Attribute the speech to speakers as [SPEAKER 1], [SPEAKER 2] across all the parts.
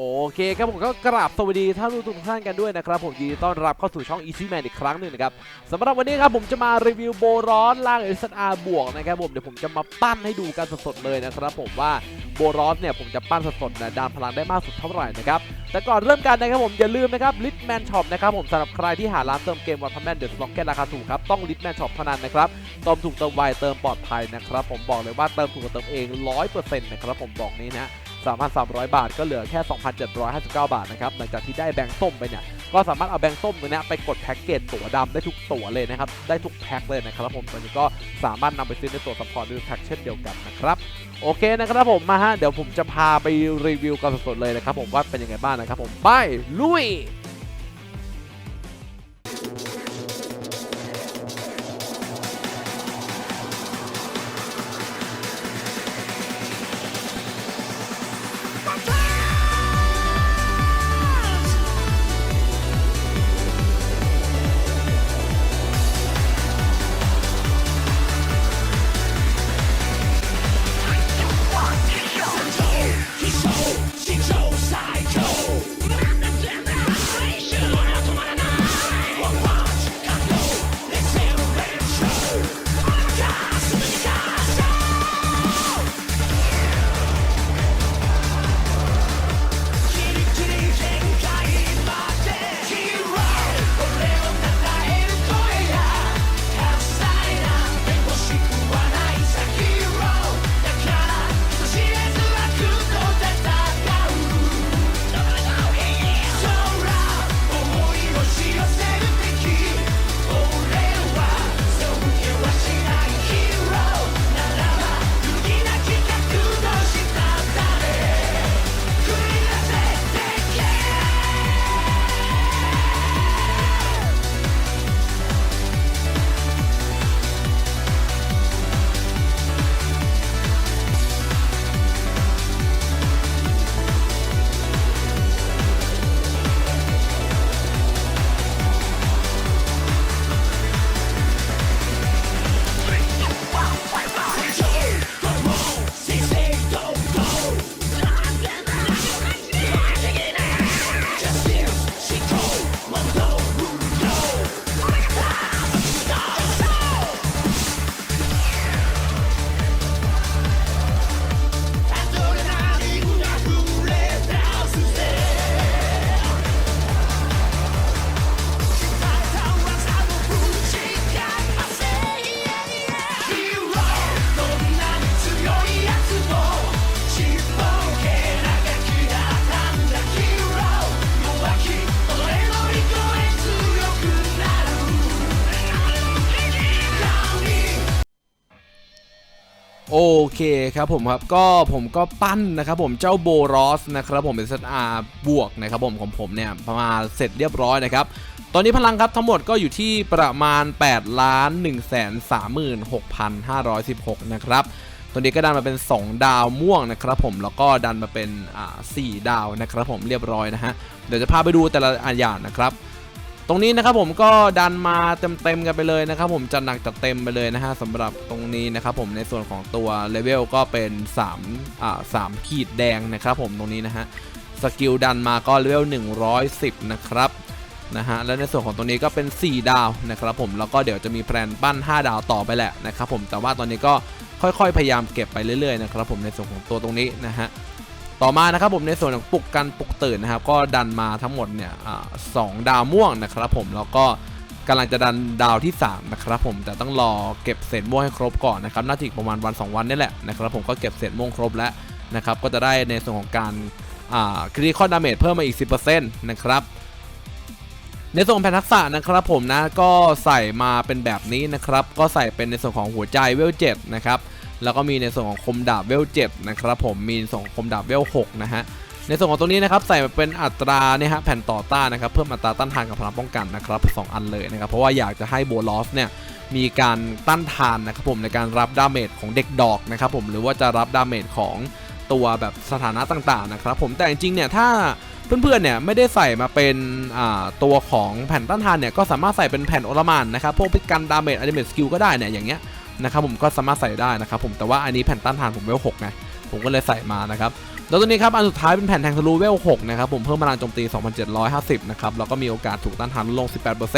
[SPEAKER 1] โอเคครับผมก็กราบสวัสดีท่านผู้ชมทุกท่านกันด้วยนะครับ ผมยินดีต้อนรับเข้าสู่ช่อง Easy Man อีกครั้งหนึ่งนะครับสำหรับวันนี้ครับผมจะมารีวิวโบร้อนล่าง SR บวกนะครับผมเดี๋ยวผมจะมาปั้นให้ดูกันสดๆเลยนะครับผมว่าโบร้อนเนี่ยผมจะปั้นสดๆนะดามพลังได้มากสุดเท่าไหร่นะครับแต่ก่อนเริ่มกันนะครับผมอย่าลืมนะครับลิทแมนช็อปนะครับผมสำหรับใครที่หาร้านเติมเกมวันพันแมนเดอะสล็อกเก็ตราคาถูกครับต้องลิทแมนช็อปเท่านั้นนะครับเติมถูกเติมไวเติมปลอดภัยนะครับผมบอกเลยว่าเติมถูกกว่าเติมเอง100%นะครับผมบอกนี้นะ 3,300 บาท ก็เหลือแค่ 2,759 บาทนะครับหลังจากที่ได้แบงค์ส้มไปเนี่ยก็สามารถเอาแบงค์ส้มตัวเนี้ยไปกดแพ็กเกจตั๋วดำได้ทุกตั๋วเลยนะครับได้ทุกแพ็คเลยนะครับผมตอนนี้ก็สามารถนำไปซื้อในตัวสปอร์ตด้วยแพ็กเช่นเดียวกันนะครับโอเคนะครับผมมาฮะเดี๋ยวผมจะพาไปรีวิวกันสดๆเลยนะครับผมว่าเป็นยังไงบ้างนะครับผมไปลุย โอเคครับผมครับก็ผมก็ปั้นนะครับผมเจ้าโบรอสนะครับผมเป็น SR บวกนะครับผมของผมเนี่ยประมาณเสร็จเรียบร้อยนะครับตอนนี้พลังครับทั้งหมดก็อยู่ที่ประมาณ8ล้าน1 3 6 5 1 6นะครับตัวนี้ก็ดันมาเป็น 2 ดาวม่วงนะครับผมแล้วก็ดันมาเป็นอ่า4ดาวนะครับผมเรียบร้อยนะฮะเดี๋ยวจะพาไปดูแต่ละอันอย่างนะครับ ตรงนี้นะครับผมก็ดันมาเต็มๆกันไปเลยนะครับผมจัดหนักจัดเต็มไปเลยนะฮะสำหรับตรงนี้นะครับผมในส่วนของตัวเลเวลก็เป็น3อ่า3ขีดแดงนะครับผมตรงนี้นะฮะสกิลดันมาก็เลเวล110 นะครับนะฮะและในส่วนของตรงนี้ก็เป็น 4 ดาวนะครับผมแล้วก็เดี๋ยวจะมีแพลนปั้น 5 ดาวต่อไปแหละนะครับผมแต่ว่าตอนนี้ก็ค่อยๆ พยายามเก็บไปเรื่อยๆนะครับผมในส่วนของตัวตรงนี้นะฮะ ต่อมานะครับผมในส่วนของปลุกกันปลุกตื่นนะครับ ก็ดันมาทั้งหมดเนี่ยอสองดาวม่วงนะครับผมแล้วก็กำลังจะดันดาวที่ 3 นะครับผมแต่ต้องรอเก็บเศษม่วงให้ครบก่อนนะครับน่าจะประมาณวัน 2 วันนี่แหละนะครับผมก็เก็บเศษม่วงครบแล้วนะครับก็จะได้ในส่วนของการคริติคอนดาเมจเพิ่มมาอีก 10%นะครับในส่วนแผ่นทักษะนะครับผมนะก็ใส่มาเป็นแบบนี้นะครับ ก็ใส่เป็นในส่วนของหัวใจเวล7นะครับ แล้วก็มีในส่วนของคมดาบเวล7นะครับผมมีส่วนของคมดาบเวล6นะฮะในส่วนของตรงนี้นะครับใส่มาเป็นอัตราเนี่ยฮะแผ่นต่อต้านนะครับเพิ่มอัตราต้านทานกับพลังป้องกันนะครับสองอันเลยนะครับเพราะว่าอยากจะให้โบลอสเนี่ยมีการต้านทานนะครับผมในการรับดาเมจของเด็กดอกนะครับผมหรือว่าจะรับดาเมจของตัวแบบสถานะต่างๆนะครับผมแต่จริงๆเนี่ยถ้าเพื่อนๆเนี่ยไม่ได้ใส่มาเป็นอ่าตัวของแผ่นต้านทานเนี่ยก็สามารถใส่เป็นแผ่นโอลมานนะครับพวกพิกันดาเมจอัลติเมทสกิลก็ได้เนี่ยอย่างเงี้ย นะครับผมก็สามารถใส่ได้นะครับผมแต่ว่าอันนี้แผ่นต้านทานผมเวลหกไงผมก็เลยใส่มานะครับแล้วตัวนี้ครับอันสุดท้ายเป็นแผ่นแทงทะลุเวล6นะครับผมเพิ่มพลังโจมตี 2,750 นะครับแล้วก็มีโอกาสถูกต้านทานลดลง 18%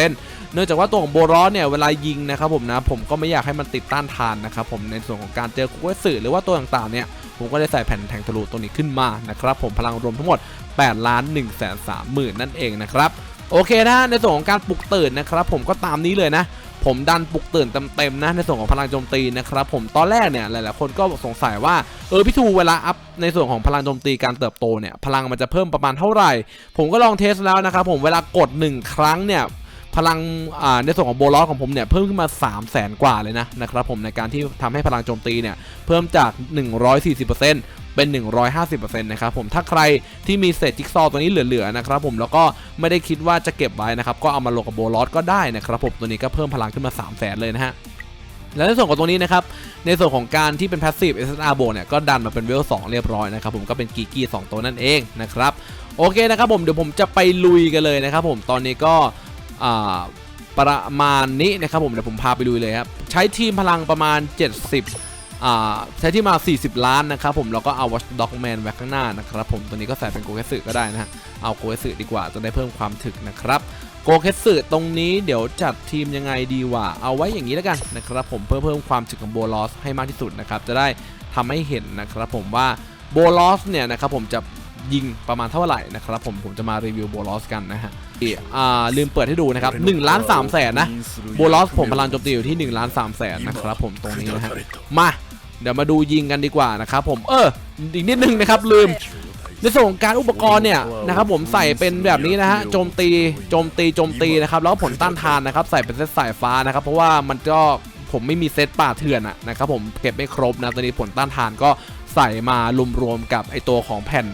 [SPEAKER 1] เนื่องจากว่าตัวของโบรอสเนี่ยเวลายิงนะครับผมนะผมก็ไม่อยากให้มันติดต้านทานนะครับผมในส่วนของการเจอคุกสื่อหรือว่าตัวต่างๆเนี่ยผมก็ได้ใส่แผ่นแทงทะลุตัวนี้ขึ้นมานะครับผมพลังรวมทั้งหมด8ล้าน1แสน3หมื่นนั่นเองนะครับโอเคนะในส่วนของการปลุกตื่นนะครับผมก็ตามนี้เลยนะ ผมดันปลุกตื่นเต็มๆนะในส่วนของพลังโจมตีนะครับผมตอนแรกเนี่ยหลายๆคนก็สงสัยว่าเออพี่ทูเวลาอัพในส่วนของพลังโจมตีการเติบโตเนี่ยพลังมันจะเพิ่มประมาณเท่าไหร่ ผมก็ลองเทสแล้วนะครับผมเวลากด 1 ครั้งเนี่ยพลังในส่วนของโบลอสของผมเนี่ยเพิ่มขึ้นมา 3 0 0แสนกว่าเลยนะนะครับผมในการที่ทำให้พลังโจมตีเนี่ยเพิ่มจาก 140% เป็น 150%นะครับผมถ้าใครที่มีเศษจิ๊กซอว์ตัวนี้เหลือๆนะครับผมแล้วก็ไม่ได้คิดว่าจะเก็บไว้นะครับก็เอามาลงกับโบลอสก็ได้นะครับผมตัวนี้ก็เพิ่มพลังขึ้นมา 3 0 0แสนเลยนะฮะและในส่วนของตัวนี้นะครับ ในส่วนของการที่เป็น Passive SSR โบเนี่ยก็ดันมาเป็นเวล2เรียบร้อยนะครับผมก็เป็นกีกี้2ตัวนั่นเองนะครับโอเคนะครับผมเดี๋ยวผมจะไปลุยกันเลยนะครับผมตอนนี้ก็ประมาณนี้นะครับผมเดี๋ยวผมพาไปลุยเลยครับ ใช้ทีมพลังประมาณ 70 ใช้ที่มา 40 ล้านนะครับผมแล้วก็เอา Watch Dog Man ไว้ข้างหน้านะครับผมตัวนี้ก็ใส่เป็นโกเกสึก็ได้นะฮะเอาโกเกสึดีกว่าจะได้เพิ่มความถึกนะครับโกเคสึตรงนี้เดี๋ยวจัดทีมยังไงดีวะเอาไว้อย่างนี้แล้วกันนะครับผมเพื่อเพิ่มความถึกของโบลอสให้มากที่สุดนะครับจะได้ทำให้เห็นนะครับผมว่าโบลอสเนี่ยนะครับผมจะยิงประมาณเท่าไหร่นะครับผมผมจะมารีวิวโบลอสกันนะฮะอ่าลืมเปิดให้ดูนะครับ1ล้าน3แสนนะโบลอสผมพลังโจมตีอยู่ที่1ล้าน3แสนนะครับผมตรงนี้นะฮะมา เดี๋ยวมาดูยิงกันดีกว่านะครับผมเอออีกนิดนึงนะครับลืมในส่วนของการอุปกรณ์เนี่ยนะครับผมใส่เป็นแบบนี้นะฮะโจมตีโจมตีโจมตีนะครับแล้วผลต้านทานนะครับใส่เป็นเซตสายฟ้านะครับ เพราะว่ามันก็ผมไม่มีเซตป่าเถื่อนอะนะครับผมเก็บไม่ครบนะตอนนี้ผลต้านทานก็ใส่มารวมๆกับไอตัวของแผ่น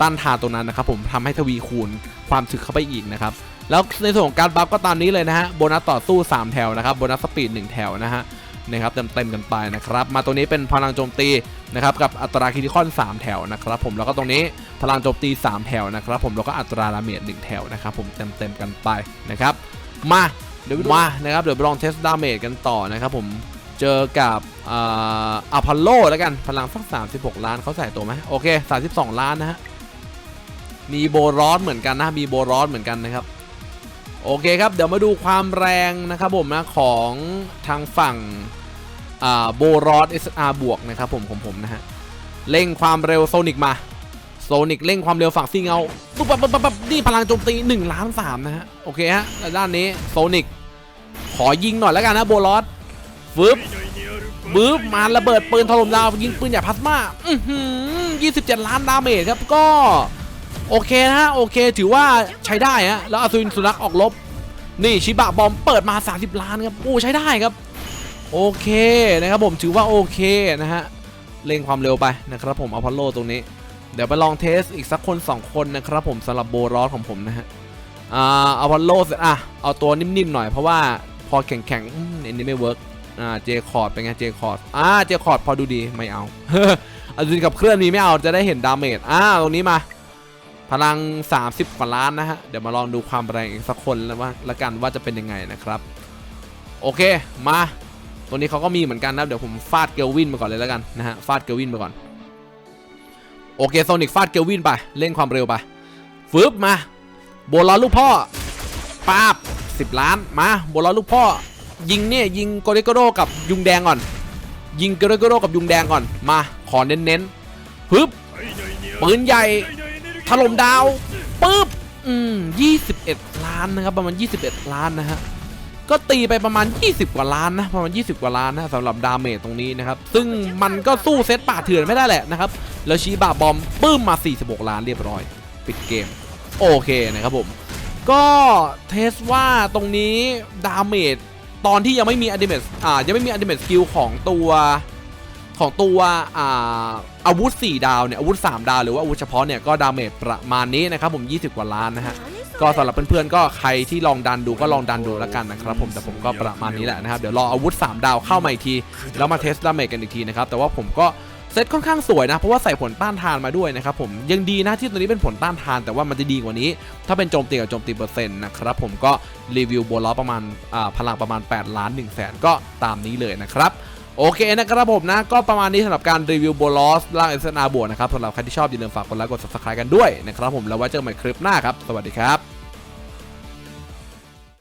[SPEAKER 1] ต้านทานตัวนั้นนะครับผมทำให้ทวีคูณความถึกเข้าไปอีกนะครับแล้วในส่วนของการบัฟก็ตามนี้เลยนะฮะโบนัสต่อสู้ 3 แถวนะครับโบนัสสปีด1แถวนะฮะ นะครับเต็มๆกันไปนะครับมาตัวนี้เป็นพลังโจมตีนะครับกับอัตราคิติคอน 3 แถวนะครับผมแล้วก็ตรงนี้พลังโจมตี 3 แถวนะครับผมแล้วก็อัตราดาเมจ1แถวนะครับผมเต็มๆกันไปนะครับมาเดี๋ยวมานะครับเดี๋ยวไปลองเทสดาเมจกันต่อนะครับผมเจอกับอัพอลโลแล้วกันพลังสัก 36 ล้านเขาใส่ตัวไหมโอเค 32 ล้านนะฮะมีโบรอสเหมือนกันนะมีโบรอสเหมือนกันนะครับ โอเคครับ เดี๋ยวมาดูความแรงนะครับผมนะของทางฝั่งโบรอส SR บวกนะครับผมของผมนะฮะเร่งความเร็วโซนิกมาโซนิกเร่งความเร็วฝั่งซีเงาปุ๊บปั๊บปั๊บปั๊บปั๊บนี่พลังโจมตี1ล้าน3นะฮะโอเคฮะด้านนี้โซนิกขอยิงหน่อยแล้วกันนะโบลอสฟึบบึ๊บมาระเบิดปืนถล่มดาวยิงปืนใหญ่พลาสมาอือหือ27 ล้านดาเมจครับก็ โอเคนะฮะโอเคถือว่าใช้ได้ฮะแล้วอสูรสุนัขออกลบ นี่ชิบะบอมเปิดมา 30 ล้านครับโอ้ใช้ได้ครับ โอเคนะครับผมถือว่าโอเคนะฮะเร่งความเร็วไปนะครับผมอพอลโลตรงนี้ เดี๋ยวไปลองเทสอีกสักคน 2 คนนะครับผมสำหรับโบรอสของผมนะฮะอ่าอพอลโลเสร็จอะเอาตัวนิ่มๆหน่อยเพราะว่าพอแข็งๆอันนี้ไม่เวิร์กอ่าเจคอร์ดเป็นไงเจคอร์ดอ่าเจคอร์ดพอดูดีไม่เอาอจุนกับเครื่องนี้ไม่เอาจะได้เห็นดาเมจอ่าตรงนี้มา พลัง 30 กว่าล้านนะฮะ เดี๋ยวมาลองดูความแรงอีกสักคนแล้วว่าละกันว่าจะเป็นยังไงนะครับ โอเคมา ตัวนี้เขาก็มีเหมือนกันนะเดี๋ยวผมฟาดเกลวินมาก่อนเลยแล้วกันนะฮะฟาดเกลวินมาก่อน โอเคโซนิกฟาดเกลวินไปเล่นความเร็วไปฟึบมาโบลอลูกพ่อป้าบ10ล้านมาโบลอลูกพ่อ ยิงเนี่ยยิงโกเรโกโรกับยุงแดงก่อน ยิงโกเรโกโรกับยุงแดงก่อนมาขอเน้นๆฟึบปืนใหญ่ ถล่มดาวปึ๊บอืม21 ล้านนะครับประมาณ 21 ล้านนะฮะก็ตีไปประมาณ 20 กว่าล้านนะประมาณ 20 กว่าล้านนะสำหรับดาเมจตรงนี้นะครับ ซึ่งมันก็สู้เซตป่าเถื่อนไม่ได้แหละนะครับ แล้วชีบาบอมปื้มมา 46 ล้านเรียบร้อย ปิดเกม โอเคนะครับผม ก็เทสว่าตรงนี้ดาเมจตอนที่ยังไม่มีอดิเมทอ่ายังไม่มีอดิเมทสกิลของตัว ของตัวอาอาวุธ 4 ดาวเนี่ยอาวุธ 3 ดาวหรือว่าอาวุธเฉพาะเนี่ยก็ดาเมจประมาณนี้นะครับผม 20 กว่าล้านนะฮะก็สำหรับเพื่อนๆก็ใครที่ลองดันดูก็ลองดันดูแล้วกันนะครับผมแต่ผมก็ประมาณนี้แหละนะครับเดี๋ยวรออาวุธ 3 ดาวเข้ามาอีกทีแล้วมาเทสดาเมจกันอีกทีนะครับแต่ว่าผมก็เซตค่อนข้างสวยนะ เพราะว่าใส่ผลต้านทานมาด้วยนะครับผมยังดีนะที่ตัวนี้เป็นผลต้านทาน แต่ว่ามันจะดีกว่านี้ ถ้าเป็นโจมตีกับโจมตีเปอร์เซ็นต์นะครับผมก็รีวิวโบลอประมาณพลังประมาณ 8 ล้าน1แสนก็ตามนี้เลยนะครับ โอเคนะครับผมนะ ก็ประมาณนี้สำหรับการรีวิวโบลอสล่างเอสนาบวกนะครับสำหรับใครที่ชอบอย่าลืมฝากกดไลค์กด subscribe กันด้วยนะครับผมแล้วไว้เจอกันใหม่คลิปหน้าครับ สวัสดีครับ